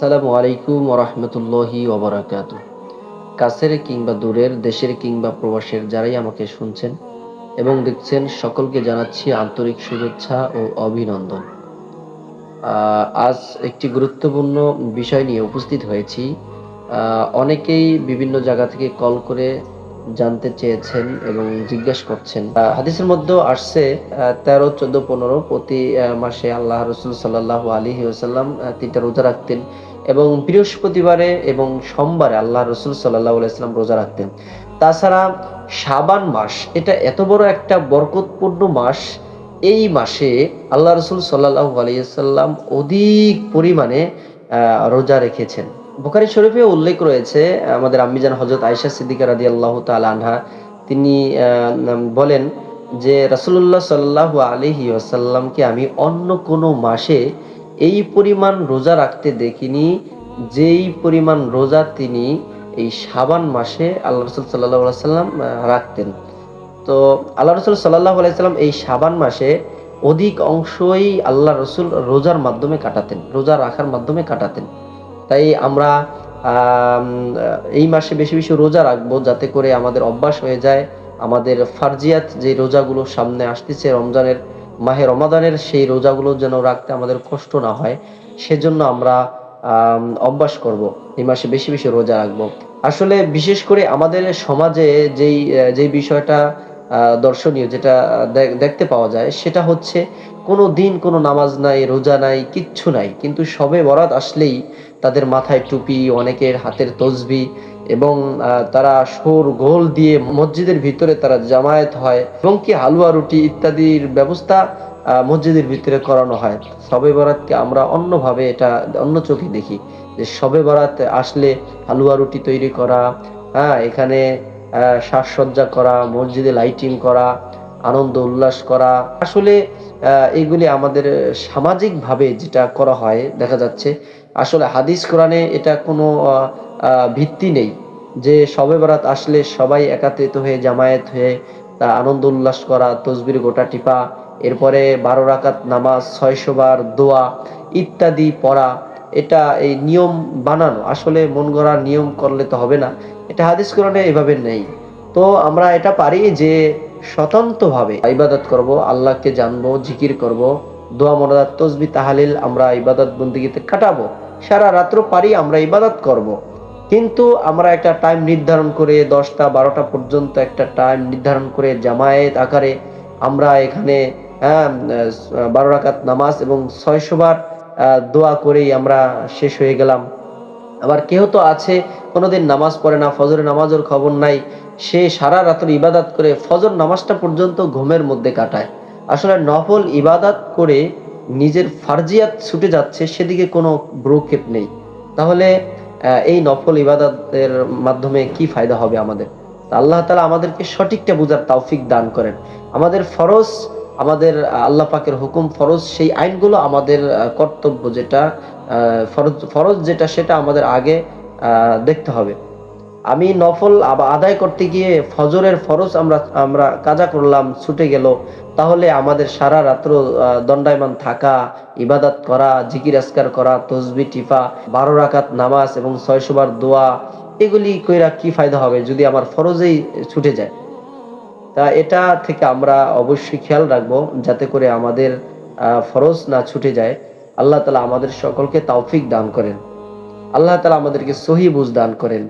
আসসালামু আলাইকুম ওরহমতুল্লাহি ওবরাকাত। কাছের কিংবা দূরের, দেশের কিংবা প্রবাসের যারাই আমাকে শুনছেন এবং দেখছেন, সকলকে জানাচ্ছি আন্তরিক শুভেচ্ছা ও অভিনন্দন। আজ একটি গুরুত্বপূর্ণ বিষয় নিয়ে উপস্থিত হয়েছি। অনেকেই বিভিন্ন জায়গা থেকে কল করে জানতে চেয়েছেন এবং জিজ্ঞাসা করছেন। হাদিসের মধ্যে আসছে তেরো, চোদ্দ, পনেরো প্রতি মাসে আল্লাহ রসুল সাল্লাহ আলী ওসাল্লাম তিনটা রোজা রাখতেন। এবং বৃহস্পতিবারে এবং সোমবারে আল্লাহ রসুল সাল্লাহ আলাইসাল্লাম রোজা রাখতেন। তাছাড়া শাবান মাস, এটা এত বড় একটা বরকতপূর্ণ মাস, এই মাসে আল্লাহ রসুল সাল্লাহ আলাইসাল্লাম অধিক পরিমাণে রোজা রেখেছেন। বুখারি শরীফে উল্লেখ রয়েছে, আমাদের আম্মিজান হজরত আয়সা সিদ্দিকা রাদি আল্লাহ আনহা, তিনি বলেন যে রাসুল্লাহ সাল্লাহ আলহি আসাল্লামকে আমি অন্য কোনো মাসে এই পরিমাণ রোজা রাখতে দেখিনি, যেই পরিমাণ রোজা তিনি এই সাবান মাসে আল্লাহ রসুল সাল্লাহ সাল্লাম রাখতেন। তো আল্লাহ রসুল সাল্লাহ আলাইসাল্লাম এই সাবান মাসে অধিক অংশই আল্লাহ রসুল রোজার মাধ্যমে কাটাতেন, রোজা রাখার মাধ্যমে কাটাতেন। তাই আমরা এই মাসে বেশি বেশি রোজা রাখব যাতে করে আমাদের অভ্যাস হয়ে যায়, আমাদের ফার্জিয়াত যে রোজাগুলো সামনে আসতেছে রমজানের মাহে রমাদানের সেই রোজাগুলো যেন রাখতে আমাদের কষ্ট না হয়, সেজন্য আমরা অভ্যাস করব, এই মাসে বেশি বেশি রোজা রাখব। আসলে বিশেষ করে আমাদের সমাজে যেই যেই বিষয়টা দর্শনীয় যেটা দেখ- দেখতে পাওয়া যায়, সেটা হচ্ছে কোনো দিন কোনো নামাজ নাই, রোজা নাই, কিচ্ছু নাই। কিন্তু সবে বরাত আসলেই তাদের মাথায় টুপি, অনেকের হাতের তসবি এবং তারা সুর গোল দিয়ে মসজিদের ভিতরে তারা জামায়াত হয় এবং কি হালুয়া, রুটি ইত্যাদির ব্যবস্থা মসজিদের ভিতরে করানো হয়। সবে বরাতকে আমরা অন্যভাবে এটা, অন্য চোখে দেখি যে সবে বরাত আসলে হালুয়া, রুটি তৈরি করা হ্যাঁ এখানে সাজসজ্জা করা, মসজিদে লাইটিং করা, আনন্দ, উল্লাস করা। আসলে এগুলি আমাদের সামাজিকভাবে যেটা করা হয়, দেখা যাচ্ছে, আসলে হাদিস কোরআনে এটা কোনো ভিত্তি নেই। যে সবে বরাত আসলে সবাই একাত্রিত হয়ে জামায়াত হয়ে তা আনন্দ উল্লাস করা, তসবির গোটা টিপা, এরপরে বারো রাকাত নামাজ, ছয়শো বার দোয়া ইত্যাদি পড়া, এটা এই নিয়ম বানানো। আসলে মন গড়া নিয়ম করলে তো হবে না। এটা হাদিস কোরআনে এভাবে নেই। তো আমরা এটা পারি যে স্বতন্ত্রভাবে ইবাদত করব, আল্লাহকে জানব, জিকির করব, দোয়া মনাদাত তসবি তাহালিল আমরা ইবাদত বন্দিগিতে কাটাবো সারা রাত্র পারি আমরা ইবাদত করব। কিন্তু আমরা একটা টাইম নির্ধারণ করে দশটা, বারোটা পর্যন্ত একটা টাইম নির্ধারণ করে জামায়াত আকারে আমরা এখানে হ্যাঁ বারো রাকাত নামাজ এবং ছয়শো বার দোয়া করেই আমরা শেষ হয়ে গেলাম। আবার কেউ তো আছে, কোনোদিন নামাজ পড়ে না, ফজরের নামাজের খবর নাই, সে সারা রাত্র ইবাদত করে ফজর নামাজটা পর্যন্ত ঘুমের মধ্যে কাটায়। আসলে নফল ইবাদত করে নিজের ফার্জিয়াত ছুটে যাচ্ছে, সেদিকে কোনো ব্রোক্ষেপ নেই। তাহলে এই নফল ইবাদতের মাধ্যমে কি ফায়দা হবে আমাদের? আল্লাহ তালা আমাদেরকে সঠিকটা বোঝার তৌফিক দান করেন। আমাদের ফরজ, আমাদের আল্লাহ পাকের হুকুম ফরজ, সেই আইনগুলো আমাদের কর্তব্য যেটা ফরজ ফরজ যেটা, সেটা আমাদের আগে দেখতে হবে। আমি নফল আদায় করতে গিয়ে ফজরের ফরজ আমরা আমরা কাজা করলাম, ছুটে গেল। তাহলে আমাদের সারা রাত্র দণ্ডায়মান থাকা, ইবাদত করা, জিকির আসকার করা, তসবি, টিফা, বারো রাকাত নামাজ এবং ছয়শো বার দোয়া, এগুলি কইরা কি ফায়দা হবে যদি আমার ফরজেই ছুটে যায়? তা এটা থেকে আমরা অবশ্যই খেয়াল রাখব যাতে করে আমাদের ফরজ না ছুটে যায়। আল্লাহ তালা আমাদের সকলকে তৌফিক দান করেন। আল্লাহ তালা আমাদেরকে সহি বুঝ দান করেন।